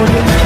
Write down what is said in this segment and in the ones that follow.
audio.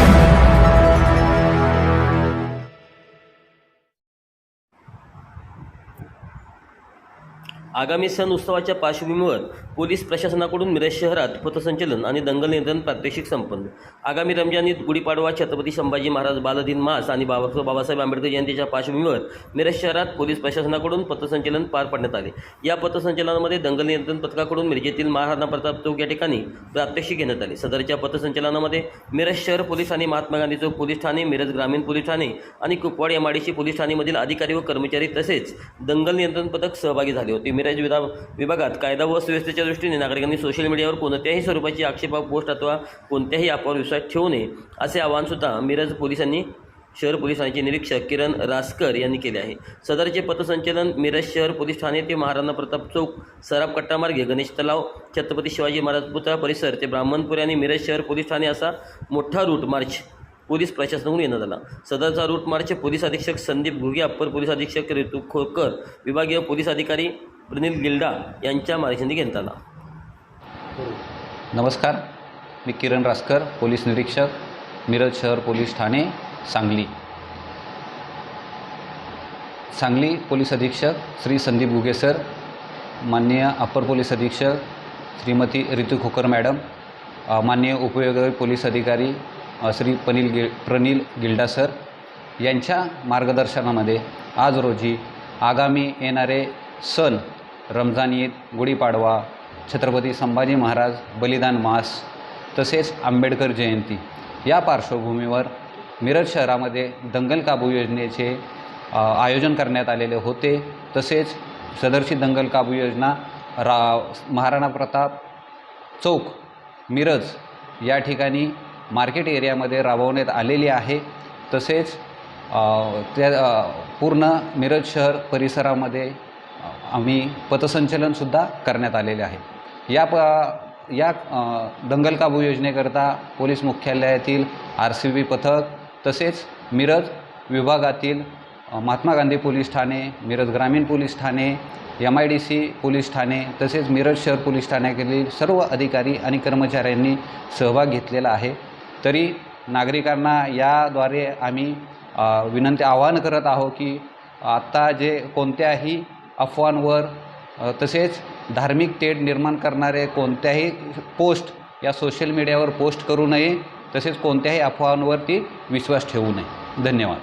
आगामी सण उत्सवाच्या पार्श्वभूमीवर पोलीस प्रशासनाकडून मिरज शहरात पथसंचलन आणि दंगल नियंत्रण प्रात्यक्षिक संपन्न. आगामी रमजान ईद गुढीपाडवा छत्रपती संभाजी महाराज बालदिन मास आणि बाबा बाबासाहेब आंबेडकर जयंतीच्या पार्श्वभूमीवर मिरज शहरात पोलीस प्रशासनाकडून पथसंचलन पार पाडण्यात आले. या पथसंचलनामध्ये दंगल नियंत्रण पथकाकडून मिरजेतील महाराणा प्रताप चौक या ठिकाणी प्रात्यक्षिक घेण्यात आले. सदरच्या पथसंचलनामध्ये मिरज शहर पोलीस आणि महात्मा गांधी चौक पोलीस ठाणे मिरज ग्रामीण पोलीस ठाणे आणि कुपवाड एमआयडीसी पोलीस ठाणेमधील अधिकारी व कर्मचारी तसेच दंगल नियंत्रण पथक सहभागी झाले होते. मिरज विधा विभागात कायदा व सुव्यवस्थेच्या दृष्टीने नागरिकांनी सोशल मीडियावर कोणत्याही स्वरूपाची आक्षेपा पोस्ट अथवा कोणत्याही अफवावर विश्वास ठेवू नये असे आवाहनसुद्धा मिरज पोलिसांनी शहर पोलिसांचे निरीक्षक किरण रासकर यांनी केले आहे. सदरचे पथसंचलन मिरज शहर पोलीस ठाणे ते महाराणा प्रताप चौक सराफ कट्टामार्गे गणेश तलाव छत्रपती शिवाजी महाराज पुतळा परिसर ते ब्राह्मणपुरी आणि मिरज शहर पोलीस ठाणे असा मोठा रूट मार्च पोलीस प्रशासनाकडून येण्यात आला. सदरचा रूट मार्च पोलीस अधीक्षक संदीप घुगे अप्पर पोलीस अधीक्षक ऋतू खोरकर विभागीय पोलीस अधिकारी प्रनिल गिल्डा यांच्या मार्गदर्शनी घेण्यात आला. नमस्कार मी किरण रासकर पोलीस निरीक्षक मिरज शहर पोलीस ठाणे सांगली. सांगली पोलीस अधीक्षक श्री संदीप गुगे सर माननीय अप्पर पोलीस अधीक्षक श्रीमती ऋतू खोकर मॅडम माननीय उपयोग पोलीस अधिकारी श्री पनील गिल प्रनिल गिल्डा सर यांच्या मार्गदर्शनामध्ये आज रोजी आगामी येणारे सण रमजान ईद गुढीपाडवा छत्रपती संभाजी महाराज बलिदान मास तसेच आंबेडकर जयंती. या पार्श्वभूमीवर मिरज शहरामध्ये दंगल काबू योजनेचे आयोजन करण्यात आलेले होते. तसेच सदरची दंगल काबू योजना रा महाराणा प्रताप चौक मिरज या ठिकाणी मार्केट एरियामध्ये राबवण्यात आलेली आहे. तसेच त्या पूर्ण मिरज शहर परिसरामध्ये आम्ही पथसंचलनसुद्धा करण्यात आलेले आहे. या प या दंगल काबू योजनेकरता पोलीस मुख्यालयातील आर सी बी पथक तसेच मिरज विभागातील महात्मा गांधी पोलीस ठाणे मिरज ग्रामीण police Thane M I D C police Thane तसेच मिरज शहर पोलीस ठाण्यातील सर्व अधिकारी आणि कर्मचाऱ्यांनी सहभाग घेतलेला आहे. तरी नागरिकांना याद्वारे आम्ही विनंती आवाहन करत आहोत की आत्ता जे कोणत्याही अफवांवर तसेच धार्मिक तेढ निर्माण करणारे कोणत्याही पोस्ट या सोशल मीडियावर पोस्ट करू नये तसेच कोणत्याही अफवांवरती विश्वास ठेवू नये. धन्यवाद.